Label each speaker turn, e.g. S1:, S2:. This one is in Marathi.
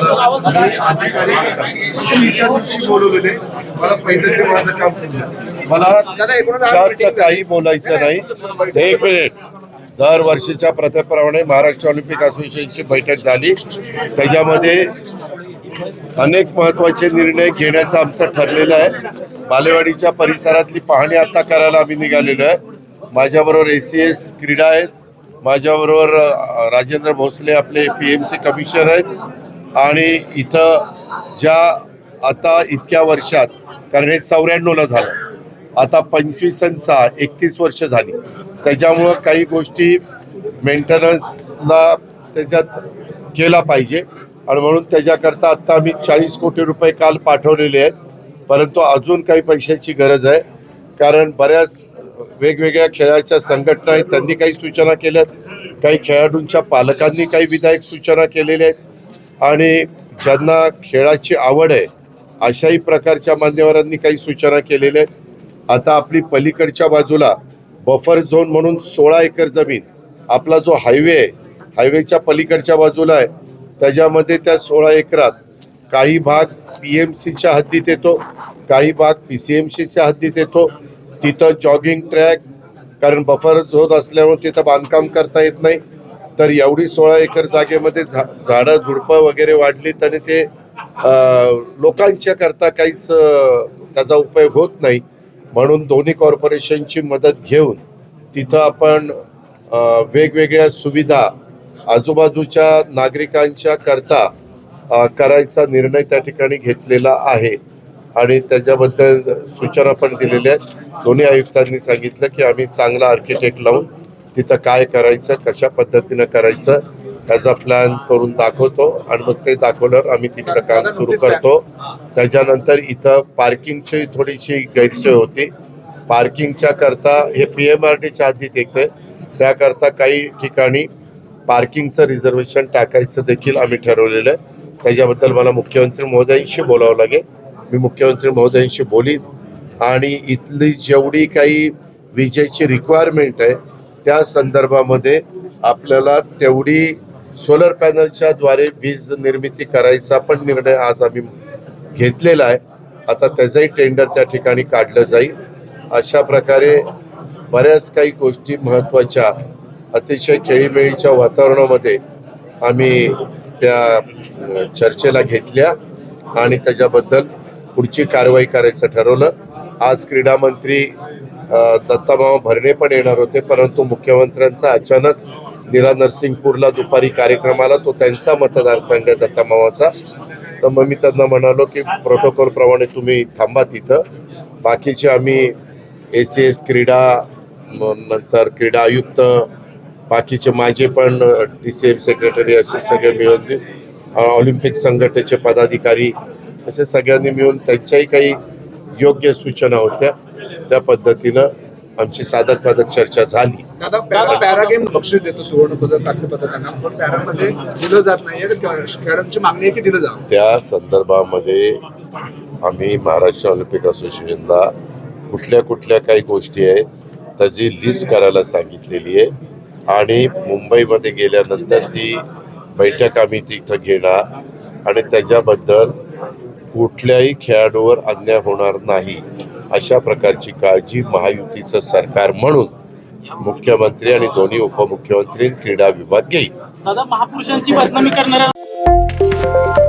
S1: अधिकारी दिवशी बोलवलेले मला माझं काम केलं मला जास्त काही बोलायचं नाही. एक मिनिट दरवर्षीच्या प्रथेप्रमाणे महाराष्ट्र ऑलिम्पिक असोसिएशनची बैठक झाली. त्याच्यामध्ये अनेक महत्त्वाचे निर्णय घेण्याचं आमचं ठरलेलं आहे. बालेवाडीच्या परिसरातली पाहणी आता करायला आम्ही निघालेलो आहे. माझ्याबरोबर ए सी एस क्रीडा आहेत. माझ्याबरोबर राजेंद्र भोसले आपले पी एम सी कमिशनर आहेत. आणि इथं ज्या आता इतक्या वर्षात कारण हे चौऱ्याण्णवला झालं आता पंचवीस आणि सहा एकतीस वर्ष झाली. त्याच्यामुळं काही गोष्टी मेंटेनन्सला त्याच्यात केला पाहिजे. आणि म्हणून त्याच्याकरता आत्ता आम्ही चाळीस कोटी रुपये काल पाठवलेले आहेत. परंतु अजून काही पैशाची गरज आहे. कारण बऱ्याच वेगवेगळ्या खेळाच्या संघटना आहेत त्यांनी काही सूचना केल्या आहेत काही खेळाडूंच्या पालकांनी काही विधायक सूचना केलेल्या आहेत. आणि ज्यांना खेळाची आवड आहे अशाही प्रकारच्या मान्यवरांनी काही सूचना केलेल्या आहेत. आता आपली पलीकडच्या बाजूला बफर झोन म्हणून सोळा एकर जमीन आपला जो हायवे आहे हायवेच्या पलीकडच्या बाजूला आहे त्याच्यामध्ये त्या सोळा एकरात काही भाग पी एम सीच्या हद्दीत येतो काही भाग पी सी एम सीच्या हद्दीत येतो. तिथं जॉगिंग ट्रॅक कारण बफर झोन असल्यामुळे तिथं बांधकाम करता येत नाही. तर एवढी सोळा एकर जागेमध्ये झा झाडं झुडपं वगैरे वाढलीत आणि ते लोकांच्या करता काहीच त्याचा उपयोग होत नाही. म्हणून दोन्ही कॉर्पोरेशनची मदत घेऊन तिथं आपण वेगवेगळ्या सुविधा आजूबाजूच्या नागरिकांच्या करता करायचा निर्णय त्या ठिकाणी घेतलेला आहे. आणि त्याच्याबद्दल सूचना पण दिलेल्या आहेत. दोन्ही आयुक्तांनी सांगितलं की आम्ही चांगला आर्किटेक्ट लावून तिथं काय करायचं कशा पद्धतीनं करायचं त्याचा प्लॅन करून दाखवतो. आणि मग ते दाखवल्यावर आम्ही तिथलं काम सुरू करतो. त्याच्यानंतर इथं पार्किंगची थोडीशी गैरसोय होती. पार्किंगच्या करता हे पी एम आर टीच्या हद्दीत येते. त्याकरता काही ठिकाणी पार्किंगचं रिझर्वेशन टाकायचं देखील आम्ही ठरवलेलं आहे. त्याच्याबद्दल मला मुख्यमंत्री महोदयांशी बोलावं लागेल. मी मुख्यमंत्री महोदयांशी बोलीन. आणि इथली जेवढी काही विजेची रिक्वायरमेंट आहे त्या संदर्भामध्ये आपल्याला तेवढी सोलर पॅनलच्या द्वारे वीज निर्मिती करायचा पण निर्णय आज आम्ही घेतलेला आहे. आता त्याचंही टेंडर त्या ठिकाणी काढलं जाईल. अशा प्रकारे बऱ्याच काही गोष्टी महत्त्वाच्या अतिशय खेळीमेळीच्या वातावरणामध्ये आम्ही त्या चर्चेला घेतल्या आणि त्याच्याबद्दल पुढची कारवाई करायचं ठरवलं. आज क्रीडा मंत्री दत्तामामा भरणे पण येणार होते परंतु मुख्यमंत्र्यांचा अचानक निरा नरसिंगपूरला दुपारी कार्यक्रमाला तो त्यांचा मतदारसंघ आहे दत्तामामाचा. तर मग मी त्यांना म्हणालो की प्रोटोकॉलप्रमाणे तुम्ही थांबा तिथं. बाकीचे आम्ही ए सी एस क्रीडा नंतर क्रीडा आयुक्त बाकीचे माझे पण डी सी एम सेक्रेटरी असे सगळे मिळून ऑलिम्पिक संघटनेचे पदाधिकारी असे सगळ्यांनी मिळून त्यांच्याही काही योग्य सूचना होत्या. त्या पद्धतीनं आमची साधक बाधक चर्चा झाली.
S2: दादा पॅरा पॅरा गेम बक्षीस देतो सुवर्ण पदक कांस्य पदकांना पण पॅरामध्ये दिलं जात नाहीये. खेळाडूंची मागणी आहे की दिलं जावं?
S1: त्या संदर्भामध्ये आम्ही महाराष्ट्र ऑलिम्पिक असोसिएशनला कुठल्या कुठल्या काही गोष्टी आहेत त्याची लिस्ट करायला सांगितलेली आहे. आणि मुंबईमध्ये गेल्यानंतर ती बैठक आम्ही तिथं घेणार. आणि त्याच्याबद्दल कुठल्याही खेळाडूवर अन्याय होणार नाही. अशा प्रकारची काळजी महायुतीचं सरकार म्हणून मुख्यमंत्री आणि दोन्ही उपमुख्यमंत्री क्रीडा विभाग घेईल.
S3: दादा महापुरुषांची बदनामी करणाऱ्या